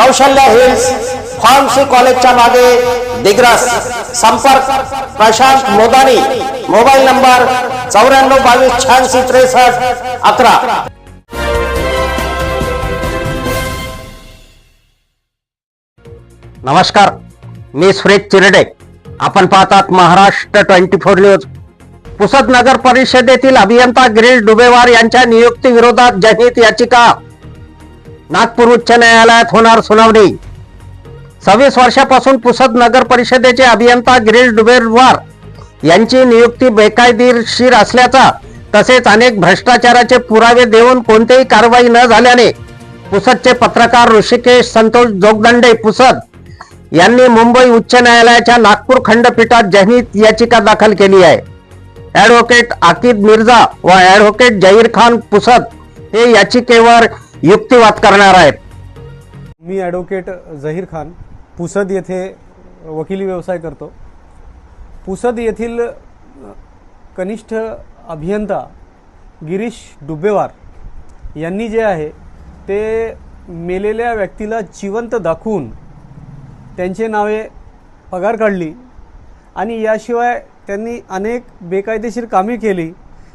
कौशल्य hills pharmacy कॉलेजच्या मागे दिग्रस संपर्क प्रशांत मोदानी मोबाईल नंबर चौऱ्याण्णव बावीस शहाऐंशी त्रेसष्ट अकरा. नमस्कार मी सुरेश चिरडे. आपण पाहतात Maharashtra twenty four news. Pusad नगर परिषदेतील अभियंता गिरीश डुबेवार यांच्या नियुक्ती विरोधात जनहित याचिका. नागपूर उच्च न्यायालयात होणार सुनावणी. सव्वीस वर्षापासून पुसद नगर परिषदेचे अभियंता गिरीश डुबेरवार यांची नियुक्ती बेकायदेशीर असल्याचा तसेच अनेक भ्रष्टाचाराचे पुरावे देऊन कोणतीही कारवाई न झाल्याने पुसदचे पत्रकार ऋषिकेश संतोष जोगदंडे पुसद यांनी मुंबई उच्च न्यायालयाच्या नागपूर खंडपीठात जनहित याचिका दाखल केली आहे. ऍडव्होकेट आकिब मिर्झा व ऍडव्होकेट जहीर खान पुसद हे याचिकेवर युक्तिवाद करणार आहेत. मी ॲडव्होकेट झहीर खान पुसद येथे वकिली व्यवसाय करतो. पुसद येथील कनिष्ठ अभियंता गिरीश डुबेवार यांनी जे आहे ते मेलेल्या व्यक्तीला जिवंत दाखवून त्यांचे नावे पगार काढली आणि याशिवाय त्यांनी अनेक बेकायदेशीर कामे केली.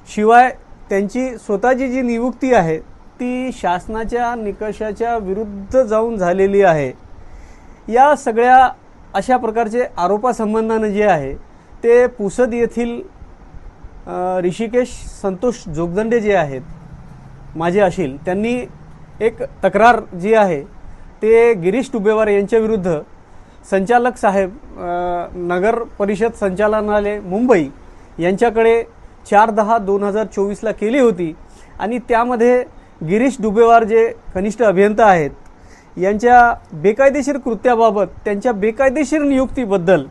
शिवाय त्यांची स्वतःची जी नियुक्ती आहे ती शासनाच्या निकषाच्या विरुद्ध जाऊन झालेली आहे. या सगळ्या अशा प्रकारचे आरोपासंबंधानं जे आहे ते पुसद येथील ऋषिकेश संतोष जोगदंडे जे आहेत माझे अशील त्यांनी एक तक्रार जी आहे ते गिरीश टुबेवार यांच्याविरुद्ध संचालक साहेब नगर परिषद संचालनालय मुंबई यांच्याकडे चार दहा दोन हजार चोवीसला केली होती. आणि त्यामध्ये गिरीश डुबेवार जे कनिष्ठ अभियंता आहेत यांच्या बेकायदेशीर कृत्याबाबत त्यांच्या बेकायदेशीर नियुक्तीबद्दल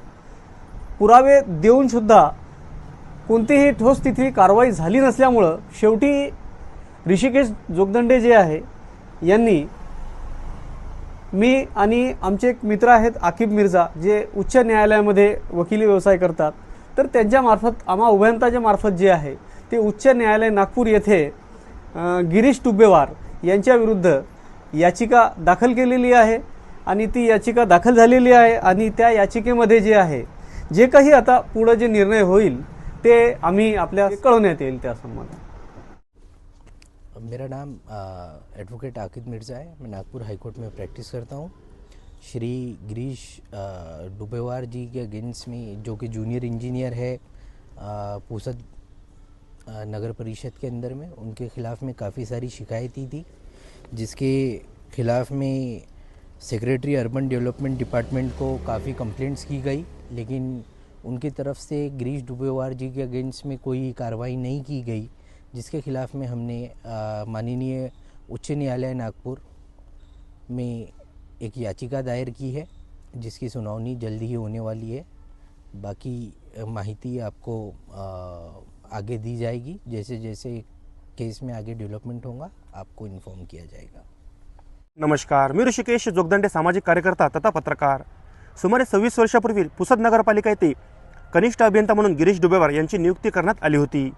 पुरावे देऊन सुद्धा कोणतीही ठोस तिथली कारवाई झाली नसल्यामुळं शेवटी ऋषिकेश जोगदंडे जे आहे यांनी मी आणि आमचे एक मित्र आहेत आकिब मिर्झा जे उच्च न्यायालयामध्ये वकिली व्यवसाय करतात तर त्यांच्यामार्फत आम्हा उभयंताच्या मार्फत जे आहे ते उच्च न्यायालय नागपूर येथे गिरीश टुबेवार यांच्या विरुद्ध याचिका दाखल केलेली आहे आणि ती याचिका दाखल झालेली आहे आणि त्या याचिकेमध्ये जे आहे जे काही आता पुढं जे निर्णय होईल ते आम्ही आपल्या कळवण्यात येईल त्या संबंधात. मेरा नाम एडवोकेट आकिद मिर्ज़ा है मैं नागपुर हायकोर्ट में प्रैक्टिस करता हूँ. श्री गिरीश डुबेवार जी के अगेंस्ट में जो कि जूनियर इंजीनियर है पुसद पूसद नगर परिषद के अंदर में। उनके ख़िलाफ़ में काफ़ी सारी शिकायतें थी जिसके ख़िलाफ़ में सेक्रेटरी अर्बन डेवलपमेंट डिपार्टमेंट को काफ़ी कंप्लेंट्स की गई। लेकिन उनकी तरफ़ से गिरीश डुबेवार जी के अगेंस्ट में कोई कार्रवाई नहीं की गई जिसके खिलाफ में हमने माननीय उच्च न्यायालय नागपुर में एक याचिका दायर की है जिसकी सुनावनी जल्दी ही होने वाली है। बाकी माहिती आपको अ, आगे दी जाएगी। जैसे जैसे केस में आगे डेवलपमेंट होगा आपको इन्फॉर्म किया जाएगा। नमस्कार मी ऋषिकेश जोगदंडे सामाजिक कार्यकर्ता तथा पत्रकार. सुमारे सव्वीस वर्षापूर्वी पुसद नगरपालिका येथे कनिष्ठ अभियंता म्हणून गिरीश डुबेवार यांची नियुक्ती करण्यात आली होती.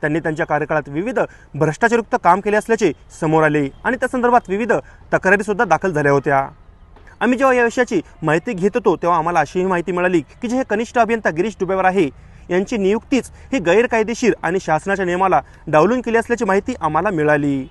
त्यांनी त्यांच्या कार्यकाळात विविध भ्रष्टाचारयुक्त काम केले असल्याचे समोर आले आणि त्या संदर्भात विविध तक्रारीसुद्धा दाखल झाल्या होत्या. आम्ही जेव्हा या विषयाची माहिती घेत होतो तेव्हा आम्हाला अशीही माहिती मिळाली की जे हे कनिष्ठ अभियंता गिरीश डुबेवार आहे यांची नियुक्तीच ही गैरकायदेशीर आणि शासनाच्या नियमाला डावलून केली असल्याची माहिती आम्हाला मिळाली.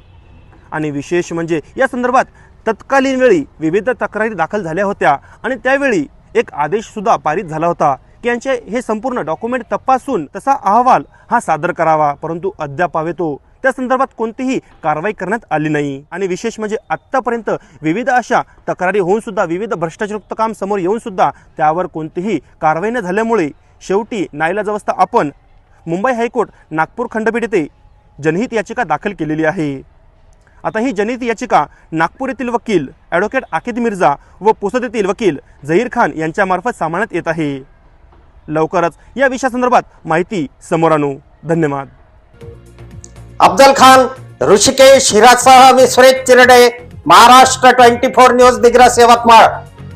आणि विशेष म्हणजे या संदर्भात तत्कालीन वेळी विविध तक्रारी दाखल झाल्या होत्या आणि त्यावेळी एक आदेशसुद्धा पारित झाला होता की यांचे हे संपूर्ण डॉक्युमेंट तपासून तसा अहवाल हा सादर करावा परंतु अद्याप हवे तो. त्या संदर्भात कोणतीही कारवाई करण्यात आली नाही. आणि विशेष म्हणजे आत्तापर्यंत विविध अशा तक्रारी होऊन सुद्धा विविध भ्रष्टाचारयुक्त काम समोर येऊन सुद्धा त्यावर कोणतीही कारवाई न झाल्यामुळे शेवटी नाईलाजावस्था आपण मुंबई हायकोर्ट नागपूर खंडपीठ येथे जनहित याचिका दाखल केलेली आहे. आता ही जनहित याचिका नागपूर येथील वकील ॲडव्होकेट आकिद मिर्झा व पुसद येथील वकील झहीर खान यांच्यामार्फत सामान्यात येत आहे. लवकरच या विषयासंदर्भात माहिती समोर आणू. धन्यवाद. अफजल खान ऋषिकेश हिरासह मी Suresh Chirde Maharashtra twenty four news Digras Yavatmal.